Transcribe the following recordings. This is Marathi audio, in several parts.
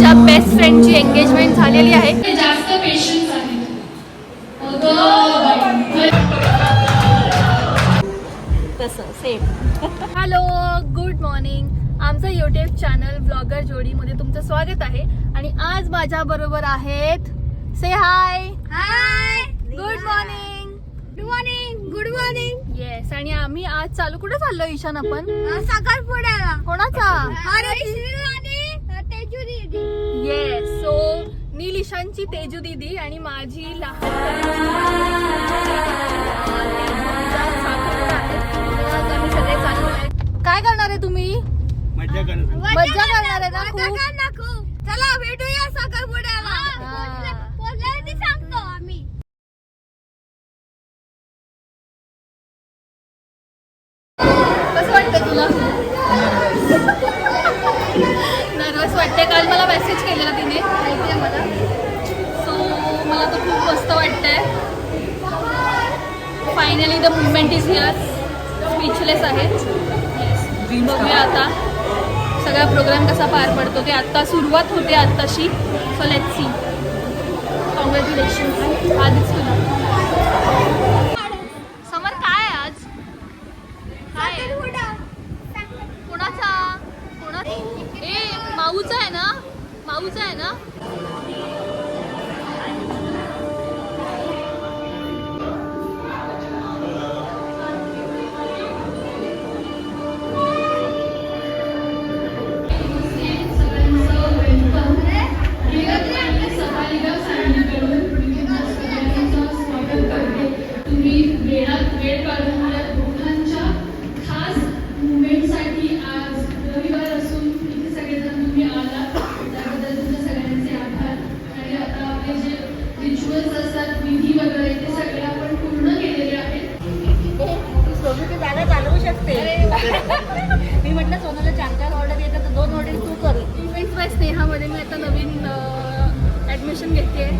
माझ्या बेस्ट फ्रेंडची एंगेजमेंट झालेली आहे. जास्त पेशन्स. तसं सेम हॅलो गुड मॉर्निंग आमचं युट्यूब चॅनल ब्लॉगर जोडीमध्ये तुमचं स्वागत आहे. आणि आज माझ्या बरोबर आहेत से hi hi good morning good morning good morning yes आणि आम्ही आज चालू कुठे चाललो ईशान आपण? साखरपुड्याला. कोणाचा? ईशानची तेजू दिदी आणि माझी लहान काय करणार आहे तुम्ही? मज्जा करणार. मज्जा करणार आहे ना? खूप चला भेटूया साखरपुड्याला हा. पोचल्यावरती सांगतो आम्ही कसं वाटतं तुला नर्वस वाटते काल मला मेसेज केलेला तिने माहिती आहे मला सो मला तर खूप मस्त वाटतंय finally the movement is here speechless आहेत बघूया आता. सगळा प्रोग्राम कसा पार पडतो ते आत्ता सुरुवात होते आत्ताशी. सो लेट सी कॉंग्रॅच्युलेशन आधीच तुला. समर काय आहे आज? काय आहे? कोणाचा? कोणाचा? ए माऊचा आहे ना? माऊचा आहे ना? तुम्ही वेळात वेळ मला दोघांच्या खास मुवमेंटसाठी आज रविवार असून इथे सगळेजण तुम्ही आला त्याबद्दल तुमच्या सगळ्यांचे आभार. आणि आता आपले जे रिच्युअल्स असतात विधी वगैरे ते सगळे आपण पूर्ण केलेले आहेत. सोनूची जागा चालवू शकते. मी म्हटलं सोनूला चार चार ऑर्डर येतात तर दोन ऑर्डर तू कर. इव्हेंट बाय स्नेहामध्ये मी आता नवीन ॲडमिशन घेते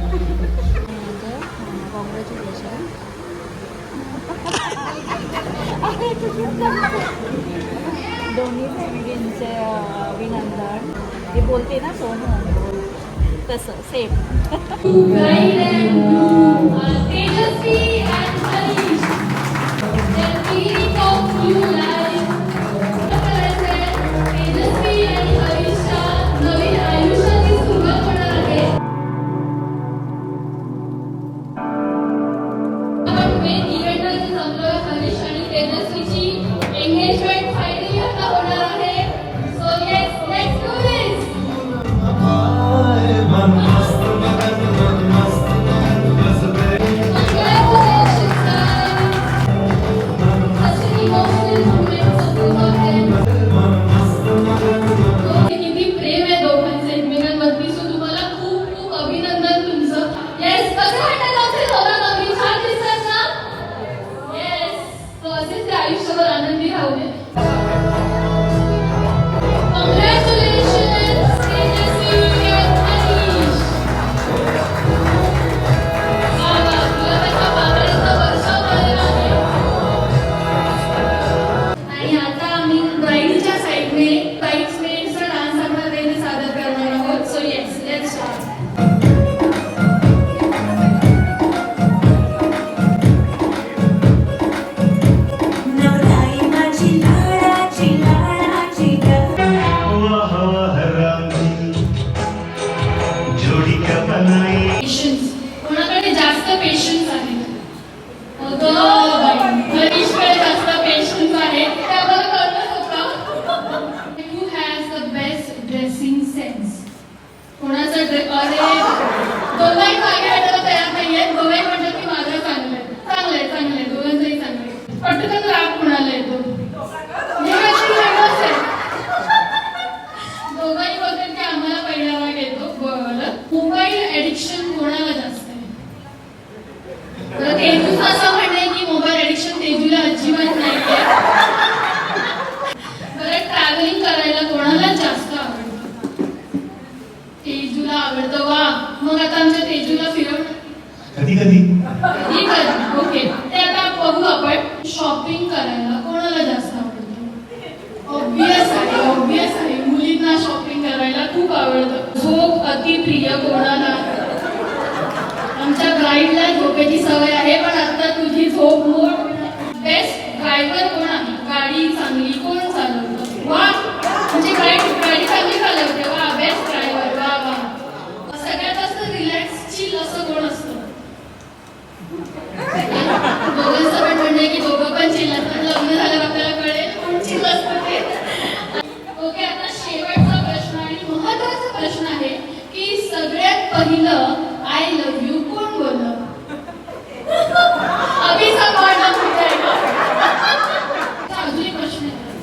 कॉंग्रॅच्युलेशन. दोन्ही फॅमिलींचे अभिनंदन. ते बोलते ना सोनू? तसं सेम 만 कोणाचा ड्रे अरे दोघंही मागे हटायला तयार नाहीये दोघंही म्हणतात की माझं चांगलं आहे चांगलं आहे चांगलं आहे दोघांचंही चांगलं आहे पटकन राग कोणाला येतो हे अशी वेगळंच आहे दोघंही बोलतात की आम्हाला पहिला राग येतो बरं मोबाईल ऍडिक्शन कोणाला जास्त आहे बरं तेजूचं असं म्हणणं आहे की मोबाईल ऍडिक्शन तेजूला अजिबात नाही बरं ट्रॅव्हलिंग करायला कोणाला जास्त आवडतं तेजूला आवडतं वा मग आता आमच्या तेजूला फिरवणं कधी कधी? ठीक आहे ओके. ते आता बघू आपण. शॉपिंग करायला कोणाला जास्त आवडतं? ऑब्वियस आहे ऑब्वियस आहे. मुलींना शॉपिंग करायला खूप आवडतं. झोप अतिप्रिय कोणाला? आमच्या ब्राईडला झोपेची सवय आहे पण आता तुझी झोप मोड. बेस्ट ड्रायव्हर कोण पहिलं आय लव्ह यू कोण बोल अभिसा अजून एक प्रश्न आहे.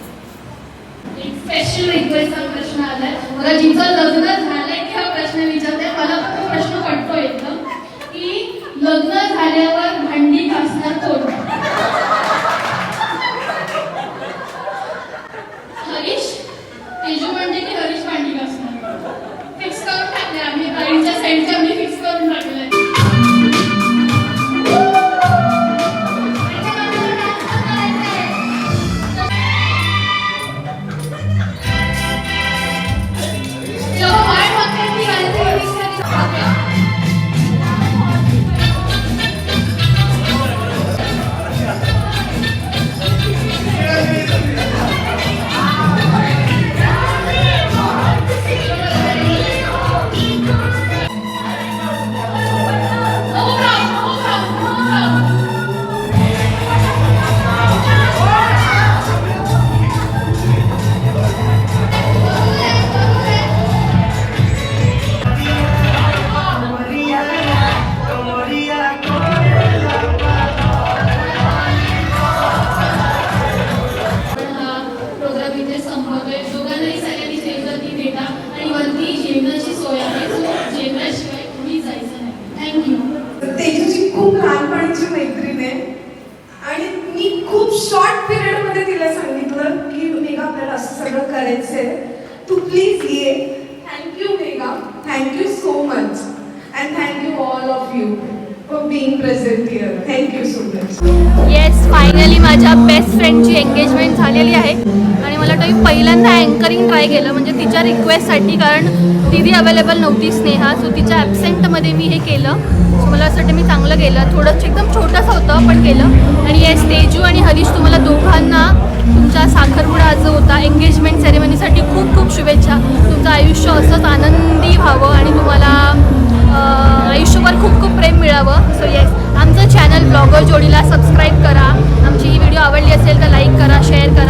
एक स्पेशल रिक्वेस्टचा प्रश्न आलाय. मला जिचं लग्न झालंय की हा प्रश्न विचारते मला पण तो प्रश्न पडतो एकदम. की लग्न झाल्यावर भांडी घासणार कोण? लहानपणीची मैत्रीण आहे. आणि मी खूप शॉर्ट पिरियडमध्ये तिला सांगितलं की मेघा आपल्याला असं सगळं करायचंय. तू प्लीज ये. Thank you Megha. Thank you so much and thank you all of you for being present here thank you so much finally माझ्या बेस्ट फ्रेंडची एंगेजमेंट झालेली आहे. आणि मला वाटतं मी पहिल्यांदा अँकरिंग ट्राय केलं म्हणजे तिच्या रिक्वेस्टसाठी कारण दीदी अवेलेबल नव्हती स्नेहा सो तिच्या ॲबसेंटमध्ये मी हे केलं. सो मला असं वाटतं मी चांगलं केलं थोडंसं एकदम छोटंसं होतं पण केलं. आणि येस तेजू आणि हरीश तुम्हाला दोघांना तुमच्या साखरपुडा जो होता. एंगेजमेंट सेरेमनीसाठी खूप खूप शुभेच्छा. तुमचं आयुष्य असंच आनंदी व्हावं आणि तुम्हाला आयुष्यभर खूप खूप प्रेम मिळावं. सो येस आमचं चॅनल ब्लॉगर जोडीला सबस्क्राईब करा. आमची ही व्हिडिओ आवडली असेल तर लाईक करा शेअर करा.